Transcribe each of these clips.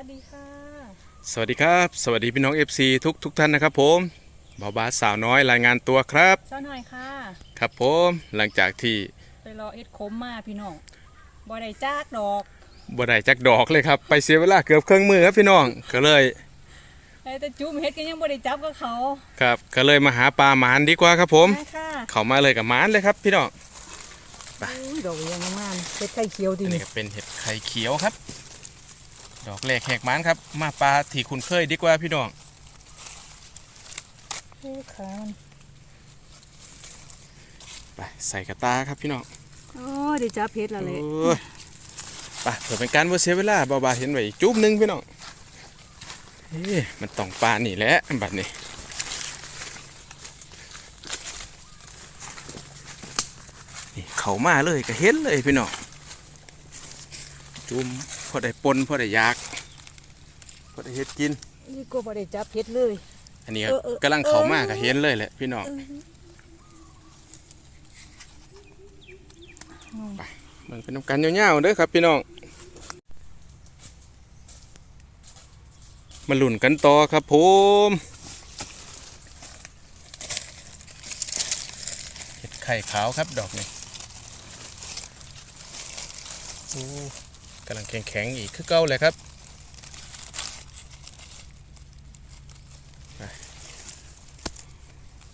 วัสดีค่ะ สวัสดีครับ สวัสดีพี่น้อง FC ทุกทุกท่านนะครับผมบาบาสาวน้อยรายงานตัวครับเจ้าหน่อยค่ะ ครับผมหลังจากที่ไปรอเอ็ดคมมาพี่น้องบ่ได้จากดอกบ่ได้จักดอกเลยครับ ไปเสียเวลาเกือบครึ่งมือครับพี่น้องก็เลยไอ้แต่จุ่มเฮ็ดก็ยังบ่ได้จับกับเขา ครับ ก็เลยมาหาปลาหมานดีกว่าครับผมไปค่ะเข้ามาเลยกับหมานเลยครับพี่น้องอุ้ยดอกยังงามเฮ็ดไข่เขียวดีอันนี้ก็เป็นเห็ดไข่เขียวครับ ดอกแรกแหกหมานครับ มาปลาที่คุณเคยดีกว่าพี่น้องโอ้ขามันไปใส่กระตาครับพี่น้องอ๋อได้จับเฮ็ดแล้วแหละโอ้ยไปเผื่อเป็นการว่าเสียเวลาบาบาเห็นไว้อีกจุ๊บหนึงพี่น้องเฮ้ยมันต้องปลานี่แหละบัดนี้นี่เขามาเลยก็เห็นเลยพี่น้องจุ่ม พอได้ปนพอได้ยากพอได้เฮ็ดกิน นี่ก็บ่ได้จับเฮ็ดเลย อันนี้เออเออ กำลังเขามาก็เห็นเลยแหละพี่น้องมันเป็นน้ำกันยาวๆเด้อครับ พี่น้องมาลุ่นกันต่อครับผมเห็ดไข่ขาวครับดอกนี้โอ้ กำลังแข็งๆอีกคือเก่าเลยครับ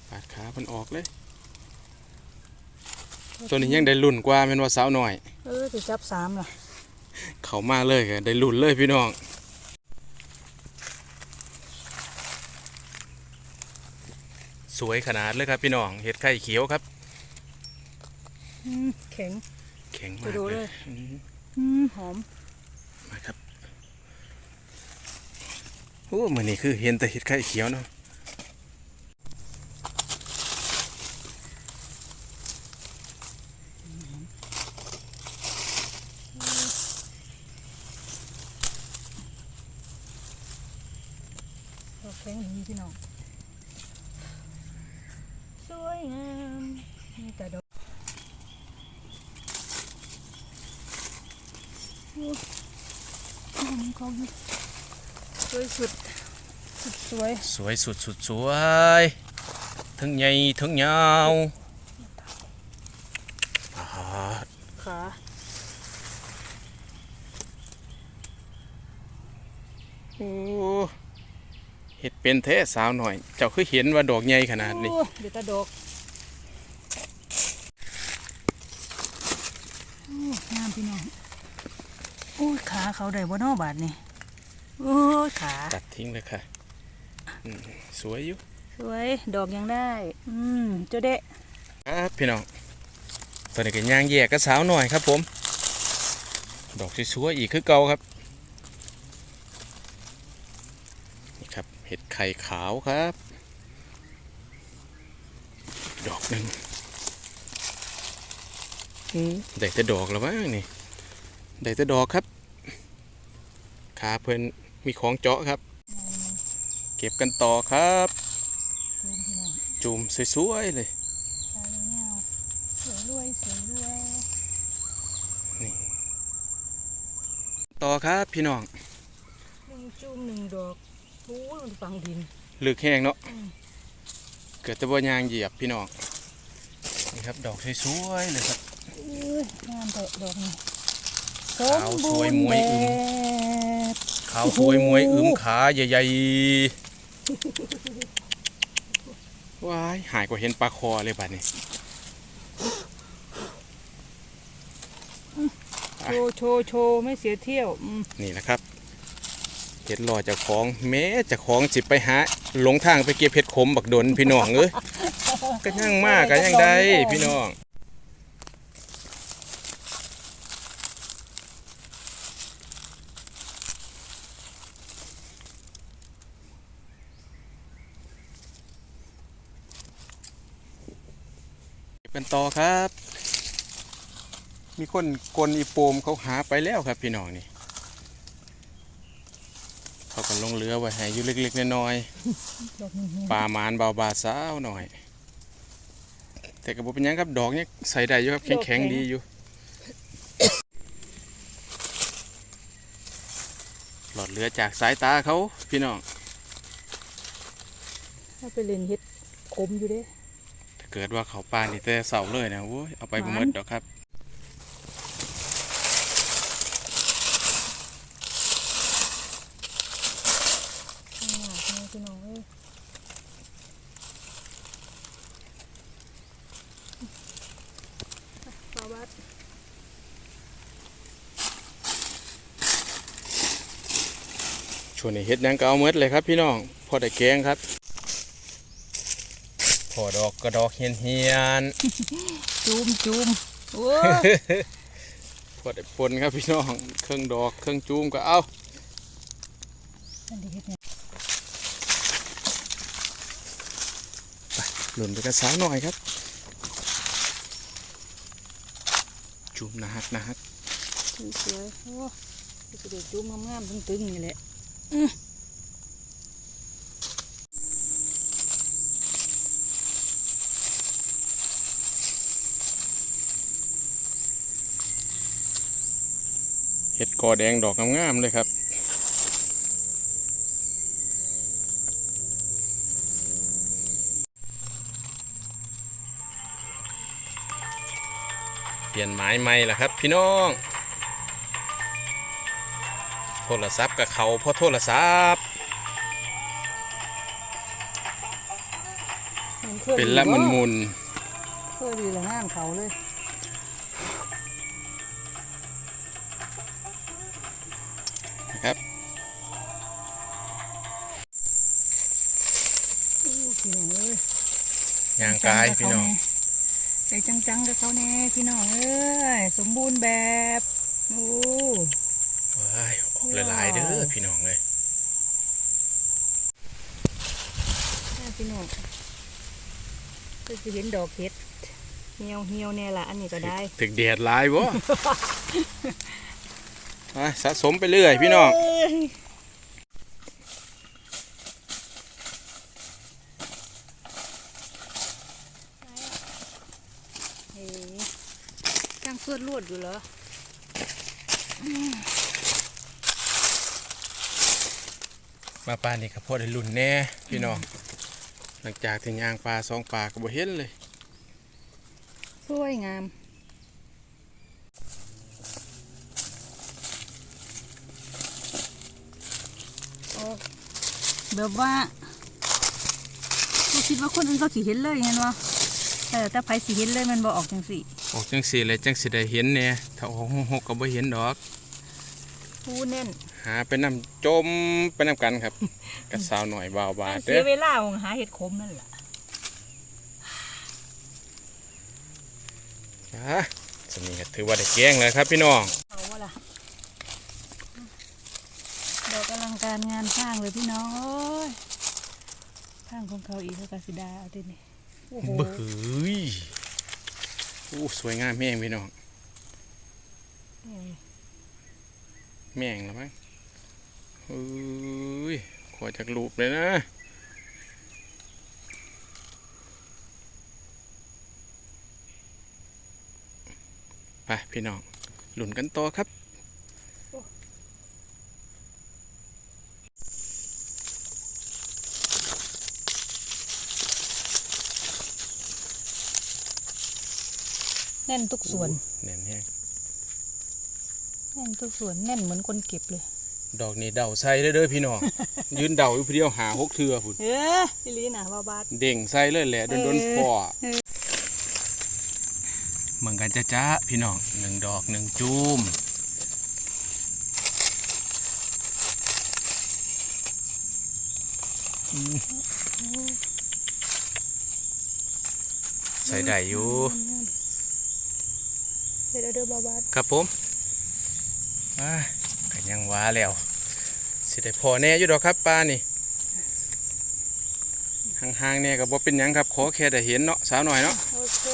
ปาดขามันออกเลย ตัวนี้ยังได้ลุ่นกว่าแม่นว่าสาวหน่อย เออได้จับสามล่ะ เขามาเลยก็ได้ลุ่นเลยพี่น้องสวยขนาดเลยครับพี่น้องเห็ดไข่เขียวครับอืมแข็งแข็งไปมากดูเลเลยย อืมอืมหอมมาครับโอ้มันนี่คือเห็นแต่เห็ดไข่เขียวเนาะดอกแข็งดีพี่น้อง สวยงามนี่แต่ดอกโอ้หอม เขาอยู่สวยสุดสุดสวย สวยสุดสุดสวยทั้งใหญ่ทั้งยาวปาดขาโอ้เห็ดเป็นแท้สาวหน่อย เจ้าคือเห็นว่าดอกใหญ่ขนาดนี้โอ้เดี๋ยวตาดอกโอ้งามพี่น้อง โอ้ยขาเขาได้บ่เนอบาดนี่โอ้ยขา ตัดทิ้งเลยค่ะอืมสวยอยู่สวย ดอกยังได้ อืมเจ้าเดะครับพี่น้องตอนนี้ก็ย่างแยกกับสาวหน่อยครับผม ดอกสวยๆอีกคือเก่าครับนี่ครับเห็ดไข่ขาวครับ ดอกหนึ่งอืมได้แต่ดอกแล้วมั้งนี่ ได้แต่ดอกครับ ขาเพิ่นมีของเจาะครับ เก็บกันต่อครับรวมพี่น้องจุ่มสวยๆเลยตายยาวๆสวยรวยสวยรวยต่อครับพี่น้องหนึ่งจุ่มหนึ่งดอกโอ้ยมันฝังดินลึกแห้งเนาะอืมเกิดแตะบ่ยางเหยียบพี่น้องนี่ครับดอกสวยๆเลยครับเอ้ยงามแต่ดอกนี่ สขาวสวยบูรณ์มวยอึมแบบขาวสวยมวยอึมขาใหญ่ๆว้ายหายกว่าเห็นปลาคอเลยบัดนี้โชว์โชว์โชว์ไม่เสียเที่ยวอืมนี่นะครับเห็ดลอยเจากของแม้เจากของจิบไปหาหลงทางไปเก็บเห็ดขมบักดนพี่น้องเอ้ยก็ยังมากก็ยังได้พี่น้อง ก็บกันต่อครับ มีคนกลอีโปมเขาหาไปแล้วครับพี่น้องนี่เขาก็ลงเรือไว้ให้อยู่เล็กๆน้อยดอกนี้ๆปลาหมานเบาบาสาวหน่อย แต่กระบอกเป็นหยังครับดอกเนี่ยใส่ได้อยู่ครับแข็งๆดีอยู่รออดเหลือจากสายตาเขาพี่น้อง ถ้าไปเล่นเฮ็ดขมอยู่เด้ถ้า เกิดว่าเขาปลานี่แต่เสาเลยนะโว้ยเอาไปบ่หมดดอกครับนี่หนักแม่พี่น้องเอ้ยบาบัดช่วงนี้เฮ็ดหยังก็เอาหมดเลยครับพี่น้อง พอได้แกงครับ พอดอกกระดอกเฮียนเฮียนจูมจูมโอ้พอได้ปนครับพี่น้องเครื่องดอกเครื่องจูมก็เอาอันนี้เฮ็ดเนี่ยหล่นไปกระสาวหน่อยครับจูมนะฮักนะฮักสวยๆโอ้จะได้จูมงามๆตึงๆนี่แหละ เห็ดกอแดงดอกงามๆเลยครับ เปลี่ยนไม้ใหม่ละครับ พี่น้อง โทรศัพท์กับเขาเพราะโทรศัพท์มันคยเป็นละมุนมุนเคยดีละงานเขาเลย กายพี่น้องใจจังๆกับเขาแน่พี่น้องเอ้ยสมบูรณ์แบบโอ้ว้ายออกหลายๆเด้อพี่น้องเลยแม่พี่น้องก็จะเห็นดอกเห็ดเหี่ยวเหี่ยวๆแน่ละอันนี้ก็ได้ ถึกแดดหลายบ่ไปสะสมไปเรื่อยพี่น้อง เอ้ยเฮ้ย ช่างเพื่อนลวดอยู่เหรอมาปลานี่ครับพ่อได้ลุ่นแน่พี่น้องหลังจากที่ย่างปลาสองปลาก็บ่เห็นเลยสวยงามออกแบบว่าเราคิดว่าคนอื่นเขาสิเห็นเลยเห็นวะแต่แต่ไผสิเห็นเลยมันบ่ออกจังสิ ออกจังสีเลยจังสิได้เห็นแน่ถ้าออกหกๆก็บ่เห็นดอกผู้แน่น หาไปนำจมไปนำกันครับ กับสาวหน่อยบ่าวบาดเสีเด้ยอเวลาของหาเห็ดขมนั่นแหละจ้าสนี้ก็ถือว่าได้แกงเลยครับพี่น้องเอาวะล่ะดอกอลังการงานสร้างเลยพี่น้องเอ้ยสร้างของเขาอีกเขากาสิดาเอาดินี่โอ้โหเบ้ย อู้สวยงามแม่งพี่น้องแม่งหรือมั้งเอ้ยขอจากรูปเลยนะไปพี่น้องหลุนกันต่อครับ แน่นทุกส่วน แน่นแห้งแน่นทุกส่วนแน่นเหมือนคนเก็บเลย ดอกนี้เดาใส่เด้อเด้อพี่น้อง ยืนเดาอยู่ผู้เดียวหาหกเทือพุ่นเอ้ยพี่ลีน่ะบาบาดเด่งใส่เลยแหละโดนโดนเออพ่อเออเหมือนกันจ้าจ้าพี่น้องหนึ่งดอกหนึ่งจูมใส่ได้อยู่ เด้อเด้อบาบาดครับผมอ่าก็ยังว้าแล้ว สิได้พอแน่อยู่ดอกครับปลานี่ห่างๆเนี่ยก็บ่เป็นหยังครับขอแค่ได้เห็นเนาะสาวหน่อยเนาะโอเค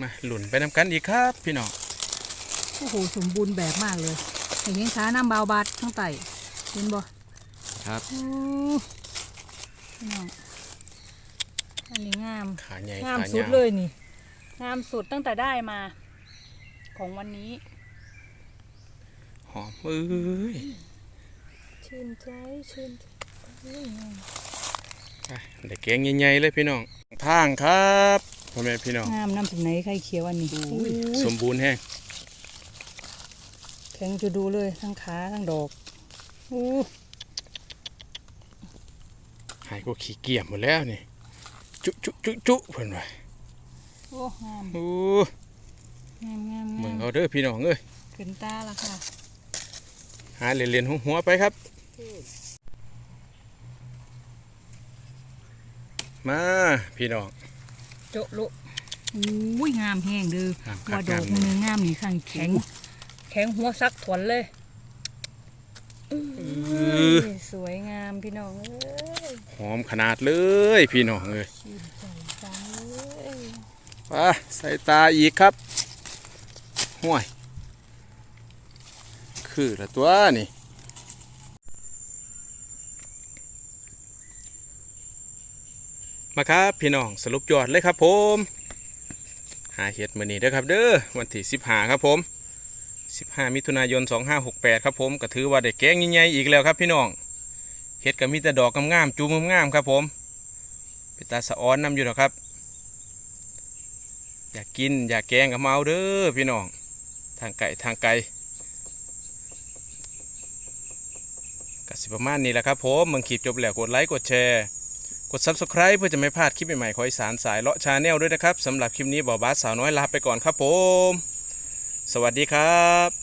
มาหลุ่นไปนำกันอีกครับ พี่น้องโอ้โหสมบูรณ์แบบมากเลยเห็นขาน้ำบาวบาดทั้งไตเห็นบ่ครับโอ้พี่น้อง อันนี้งามขาใหญ่งามขาสุดยาวเลยนี่ งามสุดตั้งแต่ได้มา ของวันนี้ หอมเอ้ยชื่นใจชื่นใจเอ้ยไปได้แกงใหญ่ๆเลยพี่น้องทางครับพ่อแม่พี่น้องงามน้ำถึงไหนไข่เขียวอันนี้อุ้ยอุ้ยสมบูรณ์แฮงแข็งจะดูเลยทั้งขาทั้งดอกอู้หายก็ขี้เกียจหมดแล้วนี่ จุจุจุจุเพิ่นว่าโอ้งามโอ้งามงามมึงางมเอาเด้อพี่น้องเอ้ยขึ้นตาละค่ะ หาเหรียญหัวไปครับ มาพี่น้องโจะลุอุ้ยงามแห้งเด้อว่าดอกงามมืองามนี่ข้างแข็ง แข็งหัวซักถวนเลยเออสวยงามพี่น้องเอ้ย อมขนาดเลยพี่น้องเอ้ยชื่นใจจังเลยไปใส่ตาอีกครับห่วย คือละตัวนี่มาครับพี่น้องสรุปยอดเลยครับผม หาเห็ดมือนี้เด้อครับ เด้อวันที่15ครับผม 15 มิถุนายน 2568 ครับผมก็ถือว่าได้แกงใหญ่ๆอีกแล้วครับพี่น้อง เห็ดก็มีแต่ดอกงามๆจูมงามๆครับผมเป็นตาสะอ้อนนำอยู่นะครับ อยากกินอยากแกงก็มาเอาเด้อพี่น้องทางไก่ทางไก่ก็สิประมาณนี้แหละครับผมมึงคลิปจบแล้วกดไลค์กดแชร์กด Subscribe เพื่อจะไม่พลาดคลิปใหม่ๆของอีสานสายเลาะชาแนลด้วยนะครับสำหรับคลิปนี้บอบาสสาวน้อยลาไปก่อนครับผม สวัสดีครับ